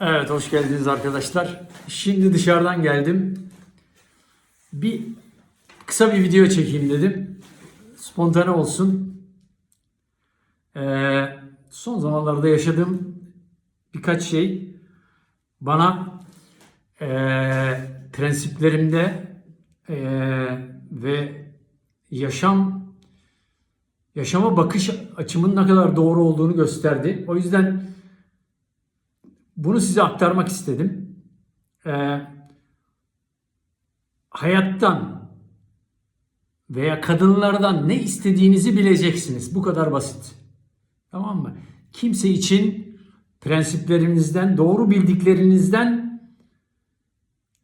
Evet hoş geldiniz arkadaşlar. Şimdi dışarıdan geldim. Bir kısa bir video çekeyim dedim. Spontane olsun. Ee, son zamanlarda yaşadığım birkaç şey bana ee, prensiplerimde ee, ve yaşam yaşama bakış açımın ne kadar doğru olduğunu gösterdi. O yüzden bunu size aktarmak istedim. Ee, hayattan veya kadınlardan ne istediğinizi bileceksiniz. Bu kadar basit. Tamam mı? Kimse için prensiplerinizden, doğru bildiklerinizden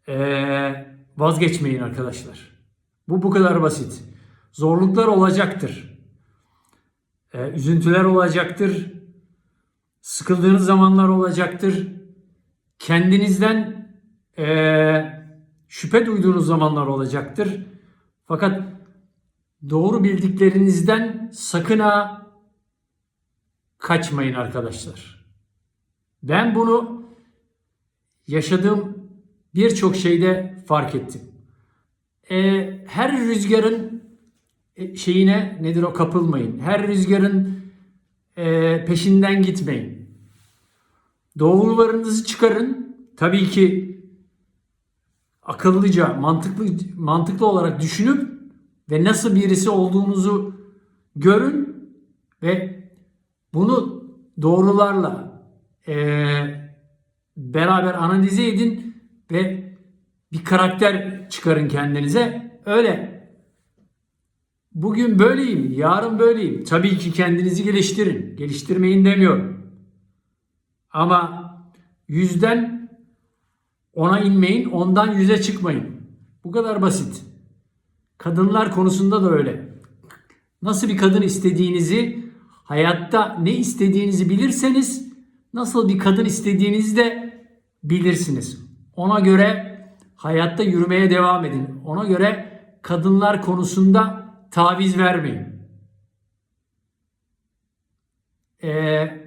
ee, vazgeçmeyin arkadaşlar. Bu bu kadar basit. Zorluklar olacaktır. Ee, üzüntüler olacaktır sıkıldığınız zamanlar olacaktır. Kendinizden eee, şüphe duyduğunuz zamanlar olacaktır. Fakat doğru bildiklerinizden sakın ha kaçmayın arkadaşlar. Ben bunu yaşadığım birçok şeyde fark ettim. Eee, her rüzgarın e, şeyine nedir o kapılmayın. Her rüzgarın e, peşinden gitmeyin. Doğrularınızı çıkarın. Tabii ki akıllıca, mantıklı mantıklı olarak düşünüp ve nasıl birisi olduğunuzu görün ve bunu doğrularla e, beraber analize edin ve bir karakter çıkarın kendinize. Öyle Bugün böyleyim, yarın böyleyim. Tabii ki kendinizi geliştirin. Geliştirmeyin demiyorum. Ama yüzden ona inmeyin, ondan yüze çıkmayın. Bu kadar basit. Kadınlar konusunda da öyle. Nasıl bir kadın istediğinizi, hayatta ne istediğinizi bilirseniz, nasıl bir kadın istediğinizi de bilirsiniz. Ona göre hayatta yürümeye devam edin. Ona göre kadınlar konusunda taviz vermeyin. Ee,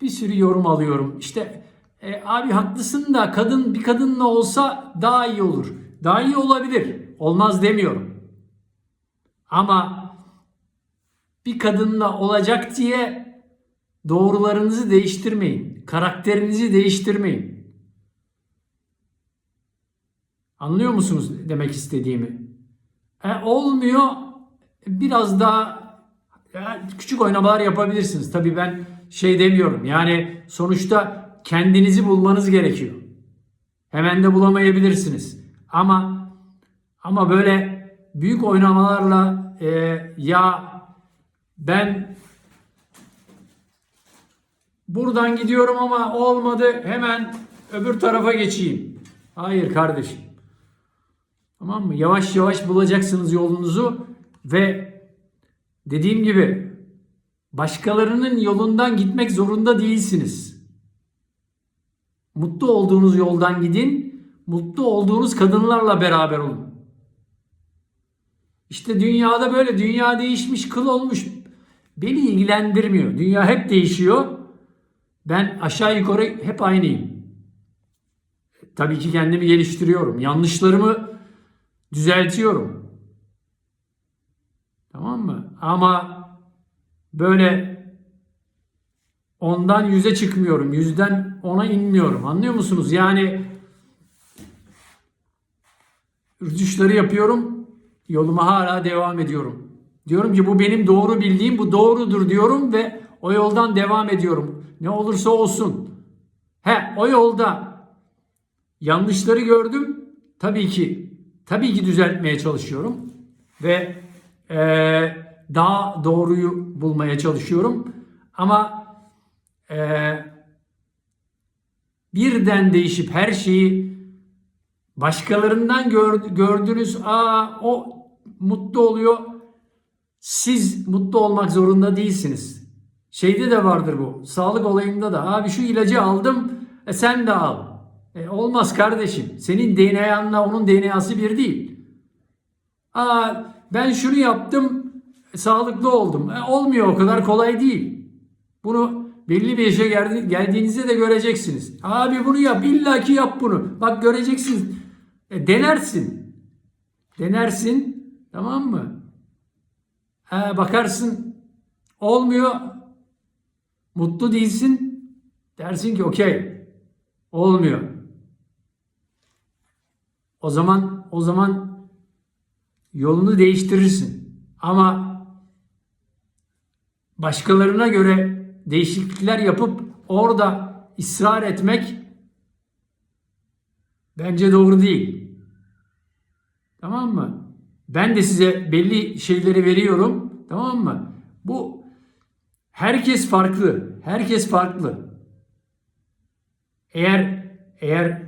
bir sürü yorum alıyorum. İşte e, abi haklısın da kadın bir kadınla olsa daha iyi olur. Daha iyi olabilir. Olmaz demiyorum. Ama bir kadınla olacak diye doğrularınızı değiştirmeyin. Karakterinizi değiştirmeyin. Anlıyor musunuz demek istediğimi? E, olmuyor biraz daha küçük oynamalar yapabilirsiniz. Tabii ben şey demiyorum. Yani sonuçta kendinizi bulmanız gerekiyor. Hemen de bulamayabilirsiniz. Ama ama böyle büyük oynamalarla e, ya ben buradan gidiyorum ama olmadı hemen öbür tarafa geçeyim. Hayır kardeşim. Tamam mı? Yavaş yavaş bulacaksınız yolunuzu ve dediğim gibi başkalarının yolundan gitmek zorunda değilsiniz. Mutlu olduğunuz yoldan gidin. Mutlu olduğunuz kadınlarla beraber olun. İşte dünyada böyle dünya değişmiş, kıl olmuş. Beni ilgilendirmiyor. Dünya hep değişiyor. Ben aşağı yukarı hep aynıyım. Tabii ki kendimi geliştiriyorum. Yanlışlarımı düzeltiyorum. Tamam mı? Ama böyle ondan yüze çıkmıyorum. Yüzden ona inmiyorum. Anlıyor musunuz? Yani rütuşları yapıyorum. Yoluma hala devam ediyorum. Diyorum ki bu benim doğru bildiğim, bu doğrudur diyorum ve o yoldan devam ediyorum. Ne olursa olsun. He, o yolda yanlışları gördüm. Tabii ki tabii ki düzeltmeye çalışıyorum ve e, daha doğruyu bulmaya çalışıyorum. Ama e, birden değişip her şeyi başkalarından gör, gördünüz. Aa o mutlu oluyor. Siz mutlu olmak zorunda değilsiniz. Şeyde de vardır bu. Sağlık olayında da. Abi şu ilacı aldım. E sen de al. E, olmaz kardeşim. Senin DNA'nla onun DNA'sı bir değil. Aa, ben şunu yaptım, sağlıklı oldum. E, olmuyor o kadar kolay değil. Bunu belli bir geldi- geldiğinizde de göreceksiniz. Abi bunu yap, illaki yap bunu. Bak göreceksiniz. E, denersin. Denersin. Tamam mı? Ha, bakarsın olmuyor. Mutlu değilsin. Dersin ki okey. Olmuyor. O zaman o zaman yolunu değiştirirsin. Ama başkalarına göre değişiklikler yapıp orada ısrar etmek bence doğru değil. Tamam mı? Ben de size belli şeyleri veriyorum. Tamam mı? Bu herkes farklı. Herkes farklı. Eğer eğer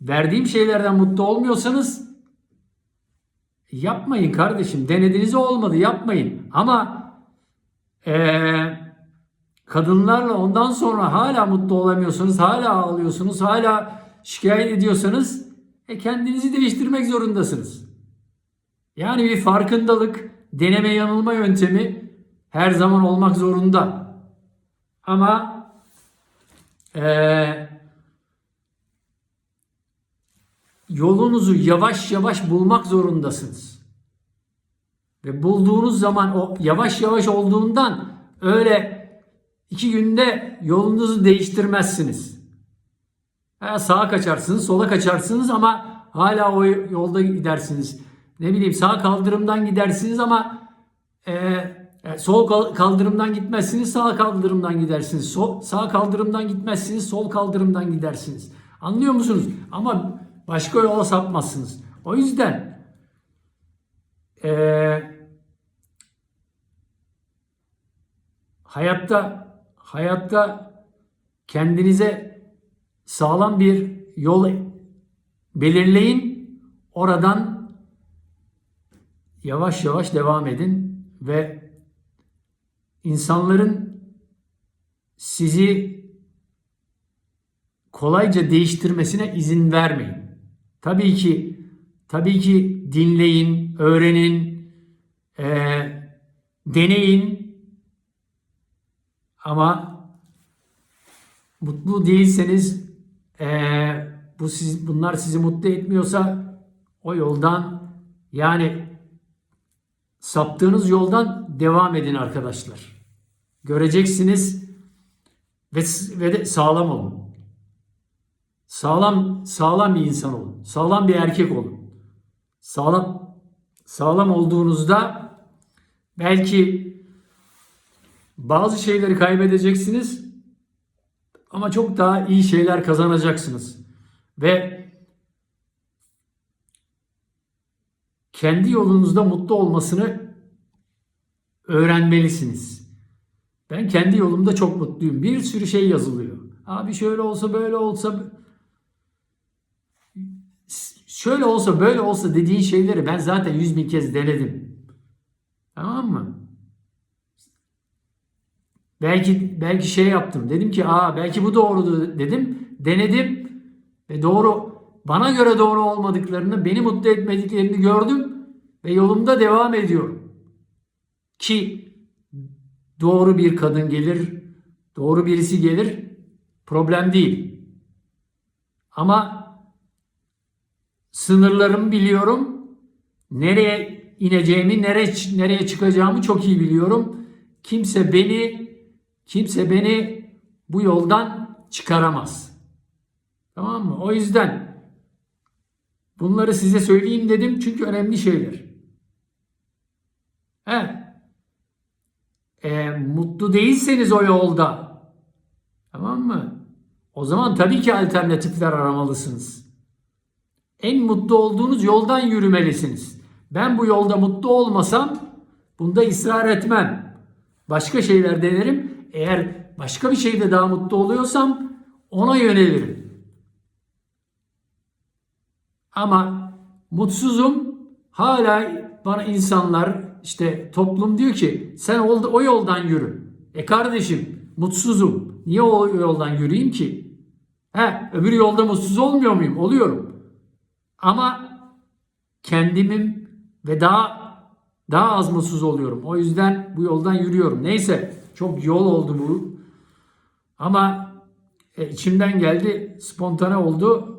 verdiğim şeylerden mutlu olmuyorsanız yapmayın kardeşim. Denediniz olmadı yapmayın. Ama eee, kadınlarla ondan sonra hala mutlu olamıyorsanız, hala ağlıyorsunuz, hala şikayet ediyorsanız e, kendinizi değiştirmek zorundasınız. Yani bir farkındalık, deneme yanılma yöntemi her zaman olmak zorunda. Ama eee yolunuzu yavaş yavaş bulmak zorundasınız. Bulduğunuz zaman o yavaş yavaş olduğundan öyle iki günde yolunuzu değiştirmezsiniz. Ha, sağa kaçarsınız, sola kaçarsınız ama hala o yolda gidersiniz. Ne bileyim sağ kaldırımdan gidersiniz ama e, e, sol kal- kaldırımdan gitmezsiniz, sağ kaldırımdan gidersiniz. Sol, sağ kaldırımdan gitmezsiniz, sol kaldırımdan gidersiniz. Anlıyor musunuz? Ama başka yola sapmazsınız. O yüzden e, hayatta hayatta kendinize sağlam bir yol belirleyin. Oradan yavaş yavaş devam edin ve insanların sizi kolayca değiştirmesine izin vermeyin. Tabii ki tabii ki dinleyin, öğrenin, eee, deneyin ama mutlu değilseniz eee, bu siz, bunlar sizi mutlu etmiyorsa o yoldan yani saptığınız yoldan devam edin arkadaşlar. Göreceksiniz ve, ve de sağlam olun. Sağlam sağlam bir insan olun. Sağlam bir erkek olun. Sağlam sağlam olduğunuzda belki bazı şeyleri kaybedeceksiniz ama çok daha iyi şeyler kazanacaksınız. Ve kendi yolunuzda mutlu olmasını öğrenmelisiniz. Ben kendi yolumda çok mutluyum. Bir sürü şey yazılıyor. Abi şöyle olsa böyle olsa şöyle olsa böyle olsa dediğin şeyleri ben zaten yüz bin kez denedim. Tamam mı? Belki belki şey yaptım. Dedim ki aa belki bu doğru dedim. Denedim ve doğru bana göre doğru olmadıklarını, beni mutlu etmediklerini gördüm ve yolumda devam ediyorum. Ki doğru bir kadın gelir, doğru birisi gelir problem değil. Ama sınırlarımı biliyorum. Nereye ineceğimi, nereye nereye çıkacağımı çok iyi biliyorum. Kimse beni kimse beni bu yoldan çıkaramaz. Tamam mı? O yüzden bunları size söyleyeyim dedim çünkü önemli şeyler. He. E, mutlu değilseniz o yolda tamam mı? O zaman tabii ki alternatifler aramalısınız. En mutlu olduğunuz yoldan yürümelisiniz. Ben bu yolda mutlu olmasam bunda ısrar etmem. Başka şeyler denerim. Eğer başka bir şeyde daha mutlu oluyorsam ona yönelirim. Ama mutsuzum. Hala bana insanlar işte toplum diyor ki sen o yoldan yürü. E kardeşim mutsuzum. Niye o yoldan yürüyeyim ki? He, öbür yolda mutsuz olmuyor muyum? Oluyorum. Ama kendimim ve daha daha az mutsuz oluyorum. O yüzden bu yoldan yürüyorum. Neyse çok yol oldu bu. Ama e, içimden geldi, spontane oldu.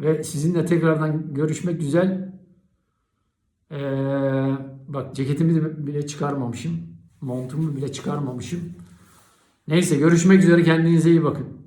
Ve sizinle tekrardan görüşmek güzel. Ee, bak ceketimi bile çıkarmamışım. Montumu bile çıkarmamışım. Neyse görüşmek üzere kendinize iyi bakın.